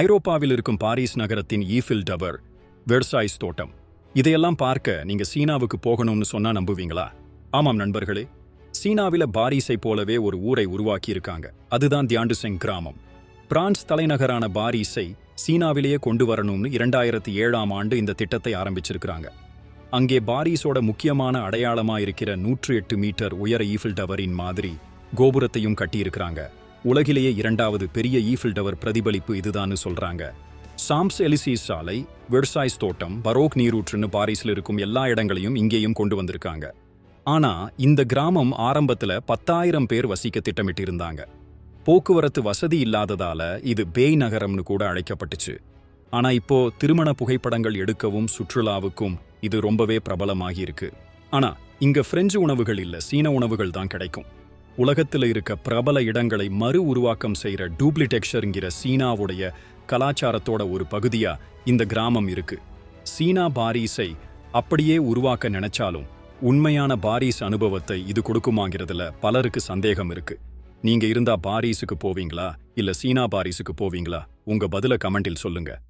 ஐரோப்பாவில் இருக்கும் பாரிஸ் நகரத்தின் ஈஃபில் டவர் வெர்சாய்ஸ் தோட்டம். இதையெல்லாம் பார்க்க நீங்க சீனாவுக்கு போகணும்னு சொன்னா நம்புவீங்களா? ஆமாம் நண்பர்களே. சீனாவில பாரிஸை போலவே ஒரு ஊரை உருவாக்கி இருக்காங்க அதுதான் தியாண்டுசெங் கிராமம். பிரான்ஸ் தலைநகரான பாரிஸை சீனாவிலேயே கொண்டு வரணும்னு இரண்டாயிரத்தி ஏழாம் ஆண்டு இந்த திட்டத்தை ஆரம்பிச்சிருக்கிறாங்க. அங்கே பாரிஸோட முக்கியமான அடையாளமா இருக்கிற நூற்று எட்டு மீட்டர் உயர ஈஃபில் டவரின் மாதிரி கோபுரத்தையும் கட்டியிருக்கிறாங்க. உலகிலேயே இரண்டாவது பெரிய ஈஃபில் டவர் பிரதிபலிப்பு இதுதான்னு சொல்றாங்க. சாம்ஸ் எலிசிஸ் சாலை வெர்சாய்ஸ் தோட்டம் பரோக் நீரூற்றுன்னு பாரிஸ்ல இருக்கும் எல்லா இடங்களையும் இங்கேயும் கொண்டு வந்திருக்காங்க. ஆனா இந்த கிராமம் ஆரம்பத்துல பத்தாயிரம் பேர் வசிக்க திட்டமிட்டிருந்தாங்க. போக்குவரத்து வசதி இல்லாததால இது பேய் நகரம்னு கூட அழைக்கப்பட்டுச்சு. ஆனா இப்போ திருமண புகைப்படங்கள் எடுக்கவும் சுற்றுலாவுக்கும் இது ரொம்பவே பிரபலமாகி இருக்கு ஆனா இங்க பிரெஞ்சு உணவுகள் இல்ல சீன உணவுகள் தான் கிடைக்கும். உலகத்துல இருக்க பிரபல இடங்களை மறு உருவாக்கம் செய்யற டூப்ளிடெக்ஷருங்கிற சீனாவுடைய கலாச்சாரத்தோட ஒரு பகுதியா இந்த கிராமம் இருக்கு. சீனா பாரிஸை அப்படியே உருவாக்க நினைச்சாலும் உண்மையான பாரிஸ் அனுபவத்தை இது கொடுக்குமாங்கிறதுல பலருக்கு சந்தேகம் இருக்கு. நீங்க இருந்தா பாரிஸுக்கு போவீங்களா? இல்ல சீனா பாரிஸுக்கு போவீங்களா? உங்க பதில கமெண்டில் சொல்லுங்க.